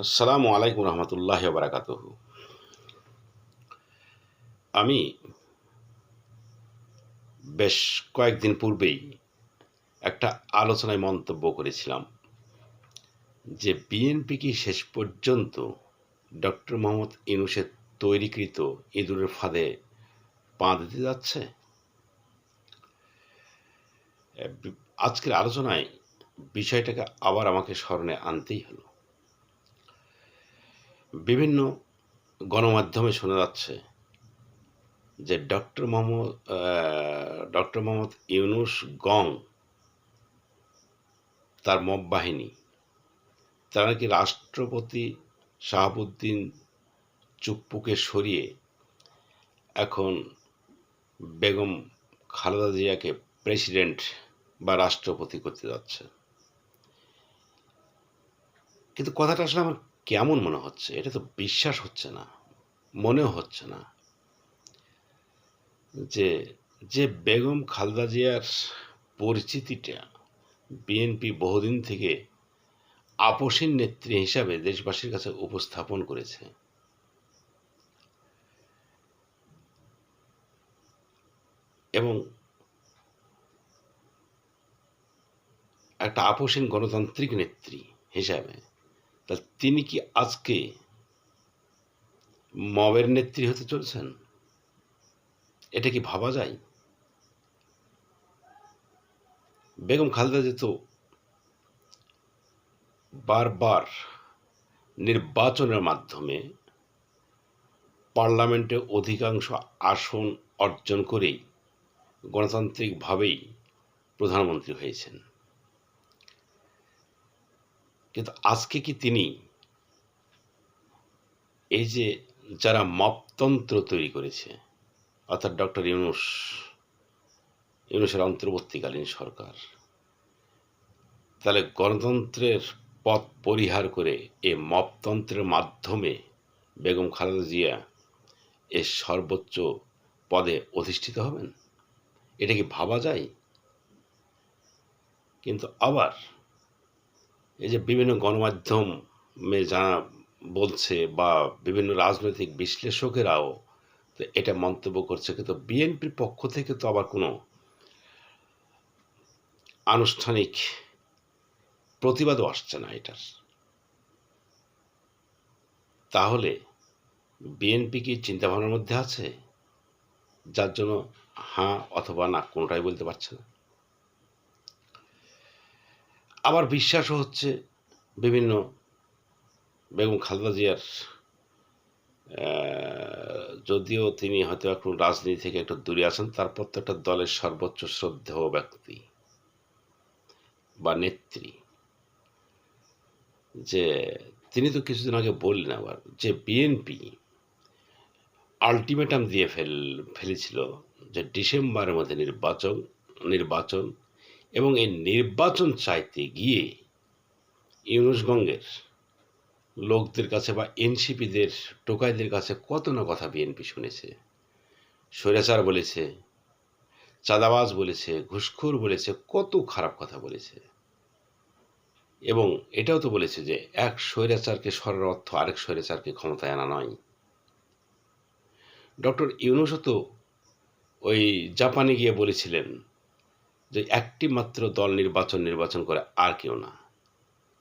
আসসালামু আলাইকুম রহমতুল্লাহ বারাকাত আমি বেশ কয়েকদিন পূর্বেই একটা আলোচনায় মন্তব্য করেছিলাম যে বিএনপি কি শেষ পর্যন্ত ডক্টর মোহাম্মদ ইনুসের তৈরিকৃত ইঁদুরের ফাঁদে পা দিতে যাচ্ছে? আজকের আলোচনায় বিষয়টাকে আবার আমাকে স্মরণে আনতেই হলো। বিভিন্ন গণমাধ্যমে শোনা যাচ্ছে যে ডক্টর মোহাম্মদ ডক্টর মোহাম্মদ ইউনুস গং, তার মব বাহিনী, তারা নাকি রাষ্ট্রপতি শাহাবুদ্দিন চুপ্পুকে সরিয়ে এখন বেগম খালেদা জিয়াকে প্রেসিডেন্ট বা রাষ্ট্রপতি করতে যাচ্ছে। কিন্তু কথাটা আসলে আমার কেমন মনে হচ্ছে? এটা তো বিশ্বাস হচ্ছে না, মনেও হচ্ছে না। যে যে বেগম খালদা জিয়ার পরিচিতিটা বিএনপি বহুদিন থেকে আপসীন নেত্রী হিসাবে দেশবাসীর কাছে উপস্থাপন করেছে। এবং একটা আপসীন গণতান্ত্রিক নেত্রী হিসাবে তা তিনি কি আজকে মবের নেত্রী হতে চলছেন? এটা কি ভাবা যায়? বেগম খালেদা জিয়া তো বারবার নির্বাচনের মাধ্যমে পার্লামেন্টে অধিকাংশ আসন অর্জন করেই গণতান্ত্রিকভাবেই প্রধানমন্ত্রী হয়েছেন। কিন্তু আজকে কি তিনি এই যে যারা মপতন্ত্র তৈরি করেছে, অর্থাৎ ডক্টর ইউনুস, ইউনুসের অন্তর্বর্তীকালীন সরকার, তাহলে গণতন্ত্রের পথ পরিহার করে এ মপতন্ত্রের মাধ্যমে বেগম খালেদা জিয়া এর সর্বোচ্চ পদে অধিষ্ঠিত হবেন? এটা কি ভাবা যায়? কিন্তু আবার এই যে বিভিন্ন গণমাধ্যমে যারা বলছে বা বিভিন্ন রাজনৈতিক বিশ্লেষকেরাও তো এটা মন্তব্য করছে, কিন্তু বিএনপির পক্ষ থেকে তো আবার কোনো আনুষ্ঠানিক প্রতিবাদও আসছে না এটার। তাহলে বিএনপি কি চিন্তাভাবনার মধ্যে আছে? যার জন্য হাঁ অথবা না কোনোটাই বলতে পারছে না। আবার বিশ্বাসও হচ্ছে বিভিন্ন বেগম খালেদা জিয়ার যদিও তিনি হয়তো এখন রাজনীতি থেকে একটু দূরে আছেন তারপর তো একটা দলের সর্বোচ্চ শ্রদ্ধেয় ব্যক্তি বা নেত্রী। যে তিনি তো কিছুদিন আগে বললেন আবার যে বিএনপি আলটিমেটাম দিয়ে ফেল, ফেলেছিল যে ডিসেম্বরের মধ্যে নির্বাচন নির্বাচন এবং এই নির্বাচন চাইতে গিয়ে ইউনুসগঞ্জের লোকদের কাছে বা এনসিপিদের টোকাইদের কাছে কত না কথা বিএনপি শুনেছে। স্বৈরাচার বলেছে, চাঁদাবাজ বলেছে, ঘুষখোর বলেছে, কত খারাপ কথা বলেছে। এবং এটাও তো বলেছে যে এক স্বৈরাচারকে সরার অর্থ আরেক স্বৈরাচারকে ক্ষমতায় আনা নয়। ডক্টর ইউনুসও তো ওই জাপানে গিয়ে বলেছিলেন যে একটি মাত্র দল নির্বাচন নির্বাচন করে আর কেউ না।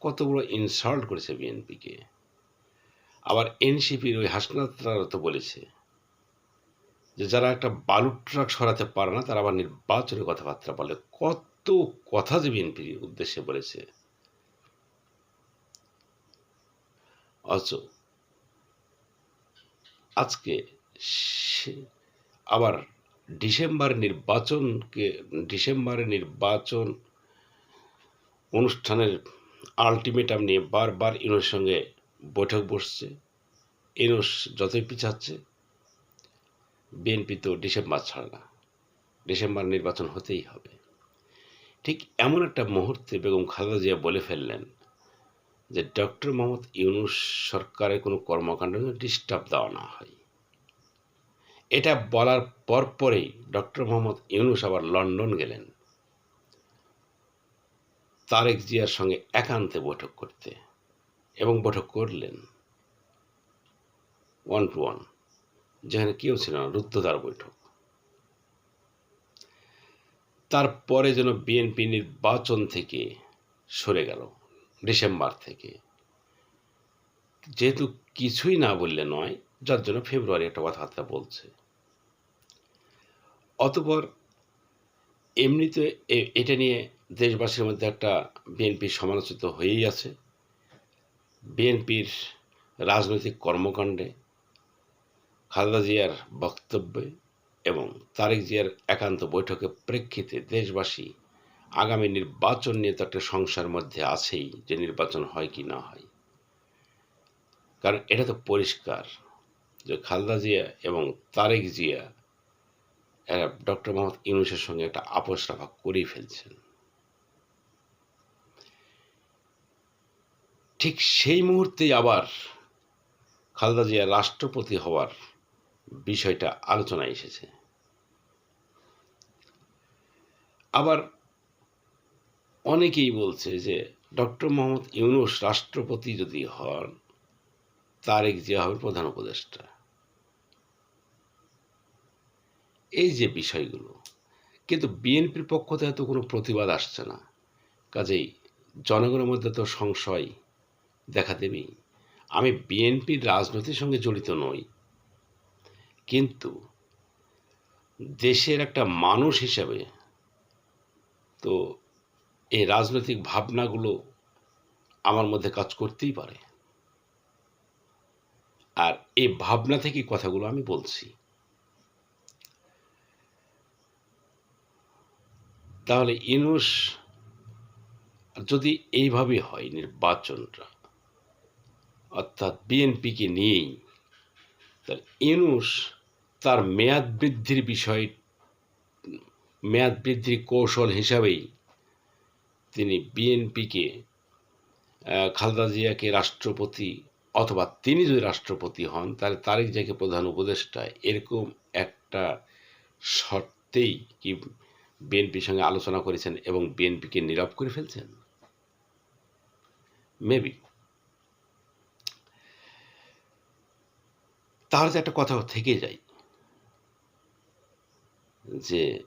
কত বড় ইনসাল্ট করেছে বিএনপিকে। আবার এনসিপির ওই হাসনাতরা তো বলেছে যে যারা একটা বালুর ট্রাক সরাতে পারে না, তারা আবার নির্বাচনের কথাবার্তা বলে। কত কথা যে বিএনপির উদ্দেশ্যে বলেছে। অথচ আজকে আবার ডিসেম্বর নির্বাচনকে, ডিসেম্বরে নির্বাচন অনুষ্ঠানের আলটিমেটাম নিয়ে বারবার ইউনুসের সঙ্গে বৈঠক বসছে। ইউনুস যতই পিছাচ্ছে, বিএনপি তো ডিসেম্বর ছাড়ে না। ডিসেম্বর নির্বাচন হতেই হবে। ঠিক এমন একটা মুহূর্তে বেগম খালেদা জিয়া বলে ফেললেন যে, ডক্টর মোহাম্মদ ইউনুস সরকারের কোনো কর্মকাণ্ড ডিস্টার্ব দেওয়া না হয়। এটা বলার পরপরেই ডক্টর মোহাম্মদ ইউনুস আবার লন্ডন গেলেন। তারেক জিয়ার সঙ্গে একান্তে বৈঠক করতে এবং বৈঠক করলেন। ওয়ান টু ওয়ান, যেখানে কেউ ছিল না, রুদ্ধদ্বার বৈঠক। তারপরে যেন বিএনপি নির্বাচন থেকে সরে গেল, ডিসেম্বর থেকে। যেহেতু কিছুই না বললে নয় যার জন্য ফেব্রুয়ারি একটা কথাবার্তা বলছে। অতপর এমনিতে এটা নিয়ে দেশবাসীর মধ্যে একটা বিএনপি সমালোচিত হয়েই আছে। বিএনপির রাজনৈতিক কর্মকাণ্ডে খালেদা জিয়ার বক্তব্যে এবং তারেক জিয়ার একান্ত বৈঠকের প্রেক্ষিতে দেশবাসী আগামী নির্বাচন নিয়ে তো একটা সংসার মধ্যে আছেই যে নির্বাচন হয় কি না হয়। কারণ এটা তো পরিষ্কার। যে খালেদা জিয়া এবং তারেক জিয়া, এরা ডক্টর মোহাম্মদ ইউনুসের সঙ্গে একটা আপোষ রাফা করেই ফেলছেন। ঠিক সেই মুহূর্তেই আবার খালেদা জিয়া রাষ্ট্রপতি হওয়ার বিষয়টা আলোচনায় এসেছে। আবার অনেকেই বলছে যে ডক্টর মোহাম্মদ ইউনুস রাষ্ট্রপতি যদি হন, তারেক জিয়া হবে প্রধান উপদেষ্টা। এই যে বিষয়গুলো, কিন্তু বিএনপির পক্ষ থেকে তো কোনো প্রতিবাদ আসছে না। কাজেই জনগণের মধ্যে তো সংশয় দেখা দেবেই। আমি বিএনপির রাজনীতির সঙ্গে জড়িত নই। কিন্তু দেশের একটা মানুষ হিসাবে তো এই রাজনৈতিক ভাবনাগুলো আমার মধ্যে কাজ করতেই পারে। আর এই ভাবনা থেকে কথাগুলো আমি বলছি। তাহলে ইনুস, যদি এইভাবে হয় নির্বাচনটা, অর্থাৎ বিএনপিকে নিয়েই, তাহলে ইনুস তার মেয়াদ বৃদ্ধির বিষয়, মেয়াদ বৃদ্ধির কৌশল হিসাবেই তিনি বিএনপিকে খালেদা জিয়াকে রাষ্ট্রপতি অথবা তিনি যদি রাষ্ট্রপতি হন, তাহলে তারেক জিয়াকে প্রধান উপদেষ্টা, এরকম একটা শর্তেই কি বিএনপির সঙ্গে আলোচনা করেছেন এবং বিএনপিকে নীরব করে ফেলছেন? মেবি তাহলে তো একটা কথা থেকে যায় যে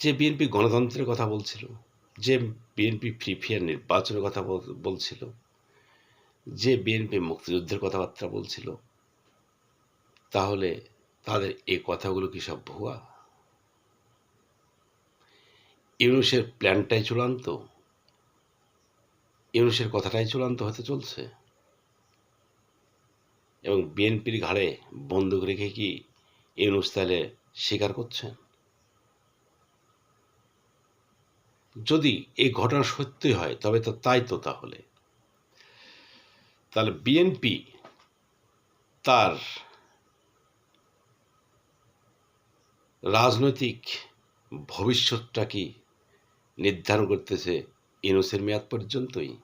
যে বিএনপি গণতন্ত্রের কথা বলছিল, যে বিএনপি ফ্রি ফেয়ার নির্বাচনের কথা বল- বলছিল, যে বিএনপি মুক্তিযুদ্ধের কথাবার্তা বলছিল, তাহলে তাদের এই কথাগুলো কি সব ভুয়া? ইউনুসের প্ল্যানটাই চূড়ান্ত? ইউনুসের কথাটাই চূড়ান্ত হতে চলছে? এবং বিএনপির ঘাড়ে বন্দুক রেখে কি ইউনুস তাহলে স্বীকার করছেন? যদি এই ঘটনা সত্যি হয়, তবে তো তাই তো তাহলে। তাহলে বিএনপি তার রাজনৈতিক ভবিষ্যৎটা কি নির্ধারণ করতেছে ইউনুসের মেয়াদ পর্যন্তই?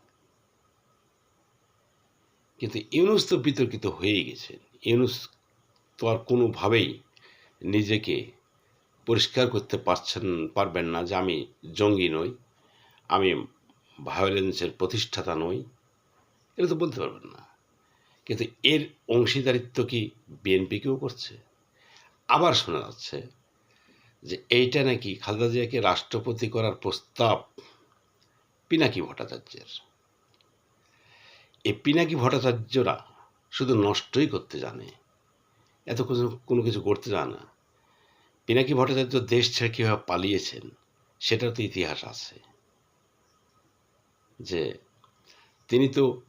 কিন্তু ইউনুস তো বিতর্কিত হয়েই গেছে। ইউনুস তো আর কোনোভাবেই নিজেকে পরিষ্কার করতে পারছেন, পারবেন না যে আমি জঙ্গি নই, আমি ভায়োলেন্সের প্রতিষ্ঠাতা নই, এটা তো বলতে পারবেন না। কিন্তু এর অংশীদারিত্ব কি বিএনপিকেও করছে? আবার শোনা যাচ্ছে যে এইটা নাকি খালেদা জিয়াকে রাষ্ট্রপতি করার প্রস্তাব পিনাকি ভট্টাচার্যের। এই পিনাকি ভট্টাচার্যরা শুধু নষ্টই করতে জানে, এত কিছু, কোনো কিছু করতে জানে না। পিনাকি ভট্টাচার্য দেশ ছেড়ে কীভাবে পালিয়েছেন, সেটার তো ইতিহাস আছে। যে তিনি তো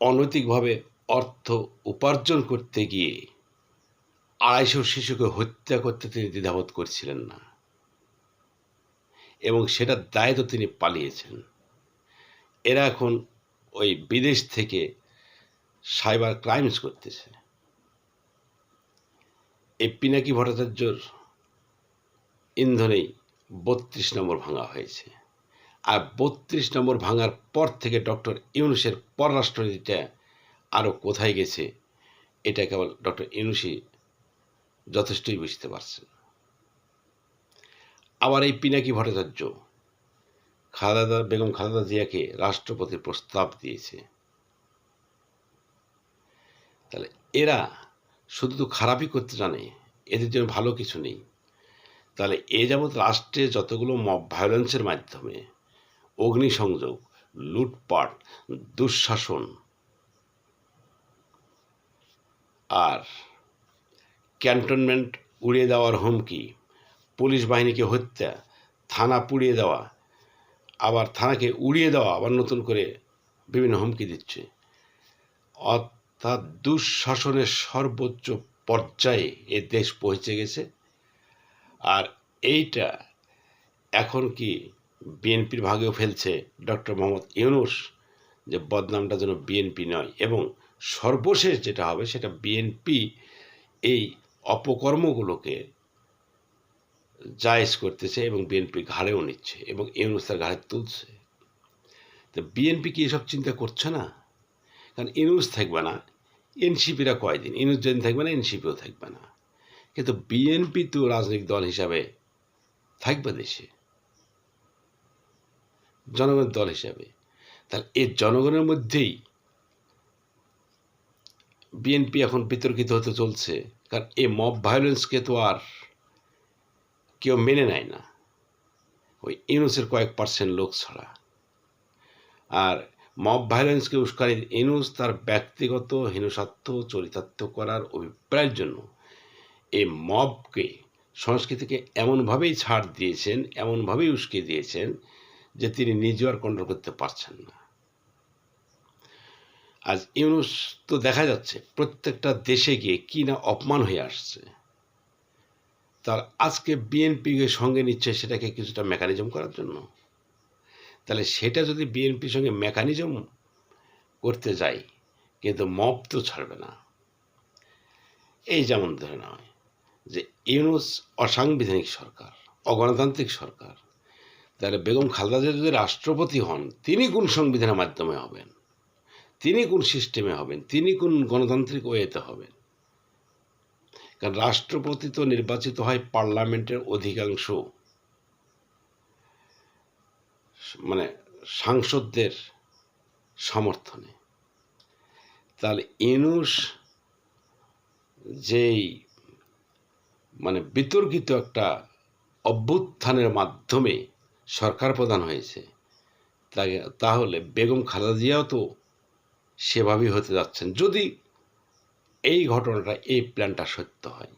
অনৈতিকভাবে অর্থ উপার্জন করতে গিয়ে আড়াইশো শিশুকে হত্যা করতে তিনি দ্বিধাবোধ করছিলেন না। এবং সেটার দায় তো তিনি পালিয়েছেন। এরা এখন ওই বিদেশ থেকে সাইবার ক্রাইমস করতেছে। এই পিনাকি ভট্টাচার্যর ইন্ধনেই বত্রিশ নম্বর ভাঙা হয়েছে। আর বত্রিশ নম্বর ভাঙার পর থেকে ডক্টর ইউনুসের পররাষ্ট্রনীতিটা আরও কোথায় গেছে, এটা কেবল ডক্টর ইউনুসই যথেষ্টই বুঝতে পারছেন। আবার এই পিনাকি ভট্টাচার্য, খালেদা, বেগম খালেদা জিয়াকে রাষ্ট্রপতির প্রস্তাব দিয়েছে। তাহলে এরা শুধু তো খারাপই করতে জানে, এদের জন্য ভালো কিছু নেই। তাহলে এ যাবৎ রাষ্ট্রে যতগুলো মব ভায়োলেন্সের মাধ্যমে, অগ্নিসংযোগ, লুটপাট, দুঃশাসন, আর ক্যান্টনমেন্ট উড়িয়ে দেওয়ার হুমকি, পুলিশ বাহিনীকে হত্যা, থানা পুড়িয়ে দেওয়া, আবার থানাকে উড়িয়ে দেওয়া, আবার নতুন করে বিভিন্ন হুমকি দিচ্ছে। অর্থাৎ দুঃশাসনের সর্বোচ্চ পর্যায়ে এ দেশ পৌঁছে গেছে। আর এইটা এখন কি বিএনপির ভাগেও ফেলছে ডক্টর মোহাম্মদ ইউনুস যে বদনামটা যেন বিএনপি নয়, এবং সর্বশেষ যেটা হবে সেটা বিএনপি এই অপকর্মগুলোকে জায়েজ করতেছে এবং বিএনপি ঘাড়েও নিচ্ছে এবং ইউনুস তার ঘাড়ে তুলছে। তো বিএনপি কি এসব চিন্তা করছে না? কারণ ইউনুস থাকবে না, এনসিপিরা কয়দিন? ইউনুস যেদিন থাকবে না, এনসিপিও থাকবে না। কিন্তু বিএনপি তো রাজনৈতিক দল হিসাবে থাকবে দেশে, জনগণের দল হিসাবে। তাহলে এই জনগণের মধ্যেই বিএনপি এখন বিতর্কিত হতে চলছে। কারণ এই মব ভায়োলেন্সকে তো আর কেউ মেনে নেয় না। ওই ইউনুসের কয়েক পার্সেন্ট লোক ছাড়া। আর মব ভায়োলেন্সকে উস্কানি ইনুস তার ব্যক্তিগত, হিংসাত্ম, চরিতার্থ করার অভিপ্রায়ের জন্য এই মবকে সংস্কৃতিকে এমনভাবেই ছাড় দিয়েছেন, এমনভাবেই উস্কে দিয়েছেন যে তিনি নিজেও আর কন্ট্রোল করতে পারছেন না। আজ ইউনুস তো দেখা যাচ্ছে প্রত্যেকটা দেশে গিয়ে কি না অপমান হয়ে আসছে। তার আজকে বিএনপিকে সঙ্গে নিচ্ছে সেটাকে কিছুটা মেকানিজম করার জন্য। তাহলে সেটা যদি বিএনপির সঙ্গে মেকানিজম করতে যাই কিন্তু মব তো ছাড়বে না। এই যেমন ধরে নয় যে ইউনুস অসাংবিধানিক সরকার, অগণতান্ত্রিক সরকার, তাহলে বেগম খালেদা যদি রাষ্ট্রপতি হন, তিনি কোন সংবিধানের মাধ্যমে হবেন? তিনি কোন সিস্টেমে হবেন? তিনি কোন গণতান্ত্রিক ওয়েতে হবেন? কারণ রাষ্ট্রপতি তো নির্বাচিত হয় পার্লামেন্টের অধিকাংশ মানে সাংসদদের সমর্থনে। তাহলে ইনুস যেই মানে বিতর্কিত একটা অভ্যুত্থানের মাধ্যমে সরকার প্রধান হয়েছে, তাকে, তাহলে বেগম খালেদা জিয়াও তো সেভাবেই হতে যাচ্ছেন। যদি এই ঘটনাটা, এই প্ল্যানটা সত্য হয়।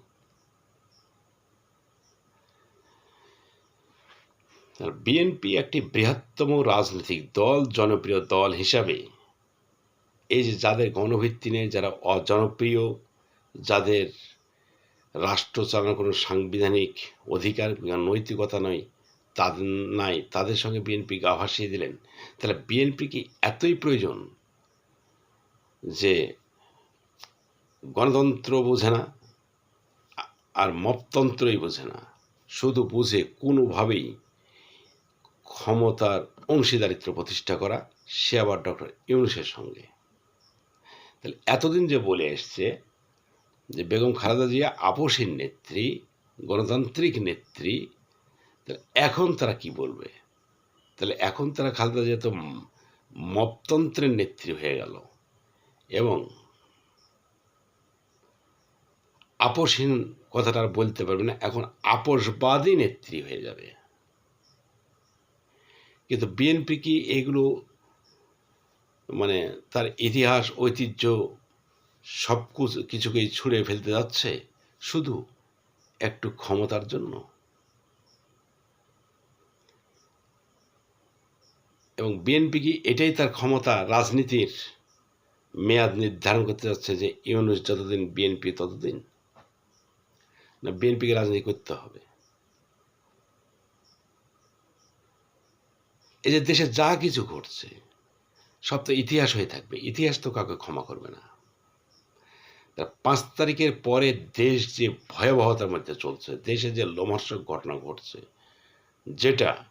বিএনপি একটি বৃহত্তম রাজনৈতিক দল, জনপ্রিয় দল হিসাবে এই যে যাদের গণভিত্তি নেই, যারা অজনপ্রিয়, যাদের রাষ্ট্র চালানোর কোনো সাংবিধানিক অধিকার নৈতিকতা নয়, তাদের নাই, তাদের সঙ্গে বিএনপি গা ভাসিয়ে দিলেন। তাহলে বিএনপি কি এতই প্রয়োজন যে গণতন্ত্র বোঝে না, আর মপতন্ত্রই বোঝে না। শুধু বুঝে কোনোভাবেই ক্ষমতার অংশীদারিত্ব প্রতিষ্ঠা করা, সে আবার ডক্টর ইউনুসের সঙ্গে। তাহলে এতদিন যে বলে এসছে যে বেগম খালেদা জিয়া আপোষের নেত্রী, গণতান্ত্রিক নেত্রী, তাহলে এখন তারা কি বলবে? তাহলে এখন তারা খালেদা জিয়া তো মপতন্ত্রের নেত্রী হয়ে গেল। এবং আপোষহীন কথাটা আর বলতে পারবে না। এখন আপোষবাদী নেত্রী হয়ে যাবে। কিন্তু বিএনপি কি এগুলো মানে তার ইতিহাস, ঐতিহ্য সব কিছুকেই ছুঁড়ে ফেলতে যাচ্ছে শুধু একটু ক্ষমতার জন্য? এবং বিএনপি কি এটাই তার ক্ষমতা রাজনীতির মেয়াদ নির্ধারণ করতে যাচ্ছে যে ইউনুস যতদিন বিএনপি ততদিন না বিএনপিকে রাজনীতি করতে হবে। এই যে দেশে যা কিছু ঘটছে, সব তো ইতিহাস হয়ে থাকবে। ইতিহাস তো কাউকে ক্ষমা করবে না। পাঁচ তারিখের পরে দেশ যে ভয়াবহতার মধ্যে চলছে, দেশে যে লোমহর্ষক ঘটনা ঘটছে, যেটা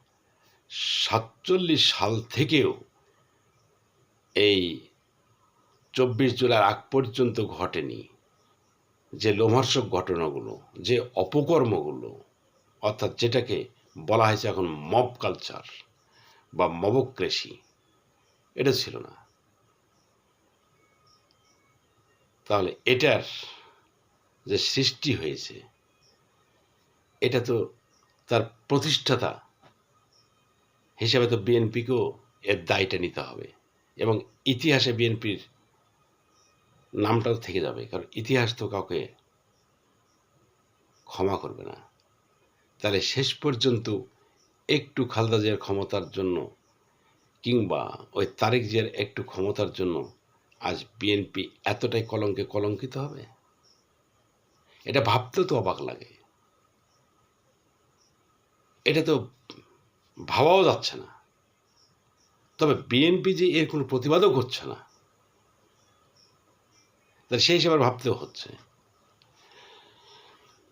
সাতচল্লিশ সাল থেকেও এই চব্বিশ জুলাই আগ পর্যন্ত ঘটেনি যে লোমহর্ষক ঘটনাগুলো, যে অপকর্মগুলো, অর্থাৎ যেটাকে বলা হয়েছে এখন মব কালচার বা মবক্রেসি এটা ছিল না। তাহলে এটার যে সৃষ্টি হয়েছে, এটা তো তার প্রতিষ্ঠাতা হিসাবে তো বিএনপিকেও এর দায়টা নিতে হবে এবং ইতিহাসে বিএনপির নামটাও থেকে যাবে, কারণ ইতিহাস তো কাউকে ক্ষমা করবে না। তাহলে শেষ পর্যন্ত একটু খালদা জিয়ার ক্ষমতার জন্য কিংবা ওই তারেক জিয়ার একটু ক্ষমতার জন্য আজ বিএনপি এতটাই কলঙ্কে কলঙ্কিত হবে? এটা ভাবতেও তো অবাক লাগে। এটা তো ভাবাও যাচ্ছে না। তবে বিএনপি যে এর কোনো প্রতিবাদও করছে না। তাহলে সেই হিসেবে ভাবতেও হচ্ছে।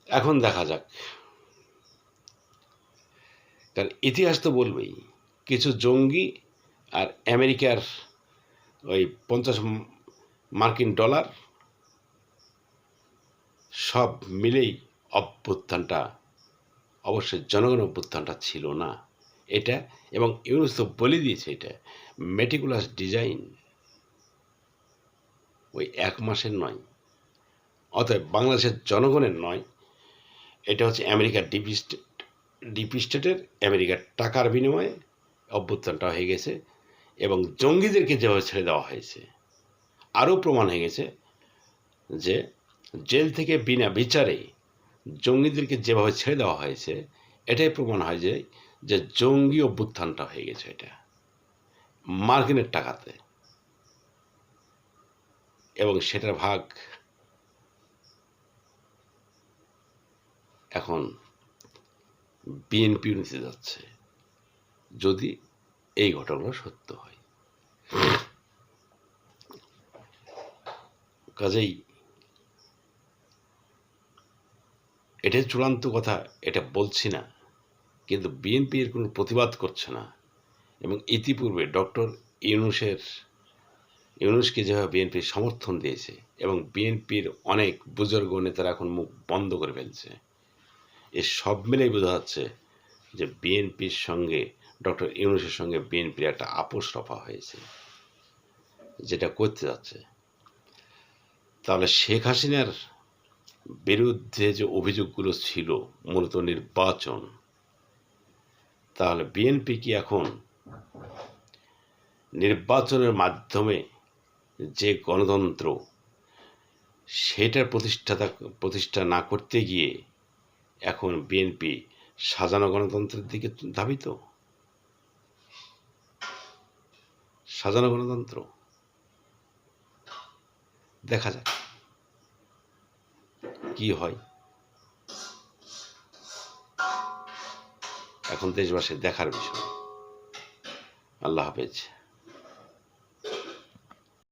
এখন দেখা যাক। কারণ ইতিহাস তো বলবেই, কিছু জঙ্গি আর আমেরিকার ওই পঞ্চাশ মার্কিন ডলার সব মিলেই অভ্যুত্থানটা, অবশ্যই জনগণ অভ্যুত্থানটা ছিল না। এটা এবং ইউনুস তো বলে দিয়েছে এটা মেটিকুলাস ডিজাইন ওই এক মাসের নয়। অতএব বাংলাদেশের জনগণের নয়। এটা হচ্ছে আমেরিকার ডিপি স্টেট ডিপি স্টেটের আমেরিকার টাকার বিনিময়ে অভ্যুত্থানটা হয়ে গেছে এবং জঙ্গিদেরকে যেভাবে ছেড়ে দেওয়া হয়েছে, আরও প্রমাণ হয়ে গেছে যে জেল থেকে বিনা বিচারে জঙ্গিদেরকে যেভাবে ছেড়ে দেওয়া হয়েছে, এটাই প্রমাণ হয় যে যে জঙ্গি অভ্যুত্থানটা হয়ে গেছে এটা। মার্কিনের টাকাতে। এবং সেটার ভাগ এখন বিএনপিও নিতে যাচ্ছে, যদি এই ঘটনাগুলো সত্য হয়। কাজেই এটাই চূড়ান্ত কথা, এটা বলছি না, কিন্তু বিএনপি এর কোনো প্রতিবাদ করছে না। এবং ইতিপূর্বে ডক্টর ইউনুসের ইউনুসকে যেভাবে বিএনপি সমর্থন দিয়েছে এবং বিএনপির অনেক বুজুর্গ নেতারা এখন মুখ বন্ধ করে ফেলছে, এ সব মিলেই বোঝা যাচ্ছে যে বিএনপির সঙ্গে, ডক্টর ইউনুসের সঙ্গে বিএনপির একটা আপোষ রফা হয়েছে, যেটা করতে যাচ্ছে। তাহলে শেখ হাসিনার বিরুদ্ধে যে অভিযোগগুলো ছিল, মূলত নির্বাচন, তাহলে বিএনপি কি এখন নির্বাচনের মাধ্যমে যে গণতন্ত্র, সেটার প্রতিষ্ঠাতা, প্রতিষ্ঠা না করতে গিয়ে এখন বিএনপি সাজানো গণতন্ত্রের দিকে ধাবিত? সাজানো গণতন্ত্র? দেখা যাক। কি হয়? এখন দেশবাসীর দেখার বিষয়। আল্লাহ হাফেজ।